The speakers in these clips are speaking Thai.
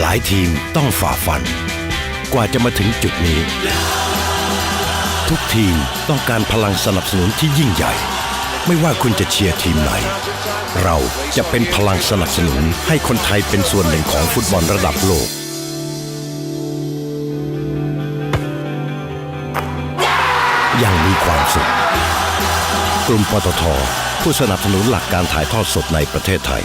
หลายทีมต้องฝ่าฟัน กว่าจะมาถึงจุดนี้ ทุกทีมต้องการพลังสนับสนุนที่ยิ่งใหญ่ ไม่ว่าคุณจะเชียร์ทีมไหน เราจะเป็นพลังสนับสนุนให้คนไทยเป็นส่วนหนึ่งของฟุตบอลระดับโลกอยังมีความสุข กลุ่มปตท ผู้สนับสนุนหลักการถ่ายทอดสดในประเทศไทย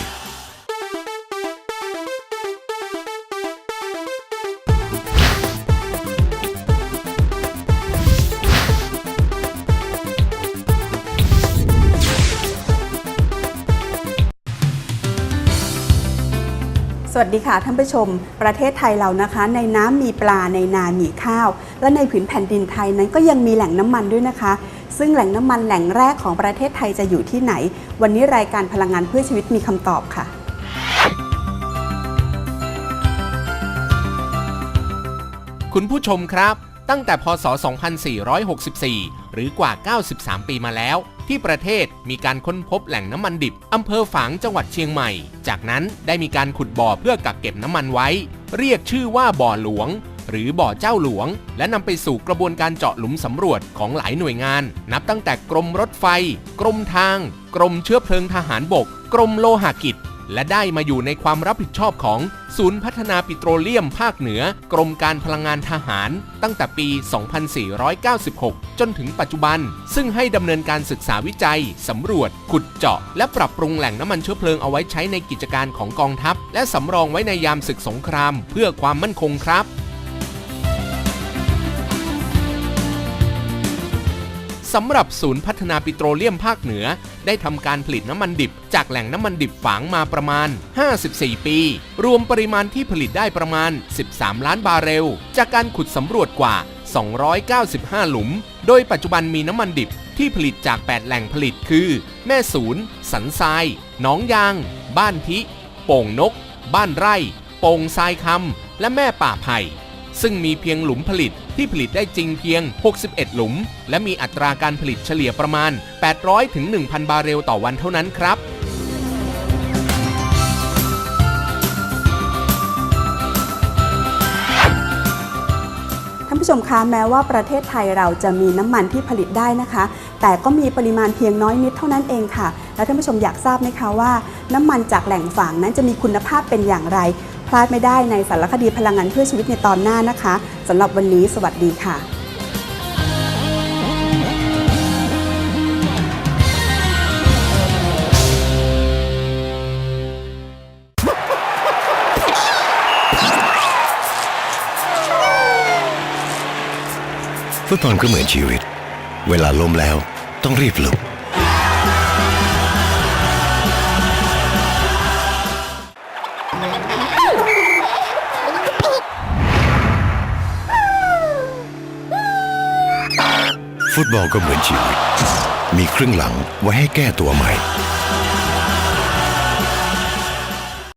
สวัสดีค่ะท่านผู้ชม ประเทศไทยเรานะคะ ในน้ำมีปลาในนามีข้าว และในผืนแผ่นดินไทยนั้นก็ยังมีแหล่งน้ำมันด้วยนะคะ ซึ่งแหล่งน้ำมันแหล่งแรกของประเทศไทยจะอยู่ที่ไหน วันนี้รายการพลังงานเพื่อชีวิตมีคำตอบค่ะ คุณผู้ชมครับ ตั้งแต่พศ 2464 หรือกว่า 93 ปีมาแล้ว ที่ประเทศมีการค้นพบแหล่งน้ำมันดิบอำเภอฝางจังหวัดเชียงใหม่ จากนั้นได้มีการขุดบ่อเพื่อกักเก็บน้ำมันไว้ เรียกชื่อว่าบ่อหลวง หรือบ่อเจ้าหลวง และนำไปสู่กระบวนการเจาะหลุมสำรวจของหลายหน่วยงาน นับตั้งแต่กรมรถไฟ กรมทาง กรมเชื้อเพลิงทหารบก กรมโลหะกิจ และได้มาอยู่ในความรับผิดชอบของศูนย์พัฒนาปิโตรเลียมภาคเหนือ กรมการพลังงานทหาร ตั้งแต่ปี 2496 จนถึงปัจจุบัน ซึ่งให้ดำเนินการศึกษาวิจัย สำรวจ ขุดเจาะ และปรับปรุงแหล่งน้ำมันเชื้อเพลิงเอาไว้ใช้ในกิจการของกองทัพ และสำรองไว้ในยามศึกสงคราม เพื่อความมั่นคงครับ สำหรับศูนย์พัฒนาปิโตรเลียมภาคเหนือ ได้ทำการผลิตน้ำมันดิบ จากแหล่งน้ำมันดิบฝางมาประมาณ 54 ปี รวมปริมาณที่ผลิตได้ประมาณ 13 ล้านบาร์เรล จากการขุดสำรวจกว่า 295 หลุม โดยปัจจุบันมีน้ำมันดิบที่ผลิตจาก 8 แหล่งผลิตคือ แม่ศูนย์ สันทราย หนองยาง บ้านทิ โป่งนก บ้านไร่ โป่งทรายคำและแม่ป่าไผ่ซึ่งมีเพียงหลุมผลิต ที่ผลิตได้จริงเพียง 61 หลุม และมีอัตราการผลิตเฉลี่ยประมาณ 800 ถึง 1,000 บาร์เรลต่อวันเท่านั้นครับท่านผู้ชมคะแม้ว่าประเทศไทยเราจะมีน้ำมันที่ผลิตได้นะคะ แต่ก็มีปริมาณเพียงน้อยนิดเท่านั้นเองค่ะ แล้วท่านผู้ชมอยากทราบไหมคะว่า น้ำมันจากแหล่งฝางนั้นจะมีคุณภาพเป็นอย่างไร พลาดไม่ได้ในสารคดีพลังงานเพื่อชีวิตในตอนหน้านะคะสำหรับวันนี้สวัสดีค่ะฟุตบอลก็เหมือนชีวิต เวลาล้มแล้วต้องรีบลุก ฟุตบอลก็เหมือนชีวิต มีครึ่งหลังไว้ให้แก้ตัวใหม่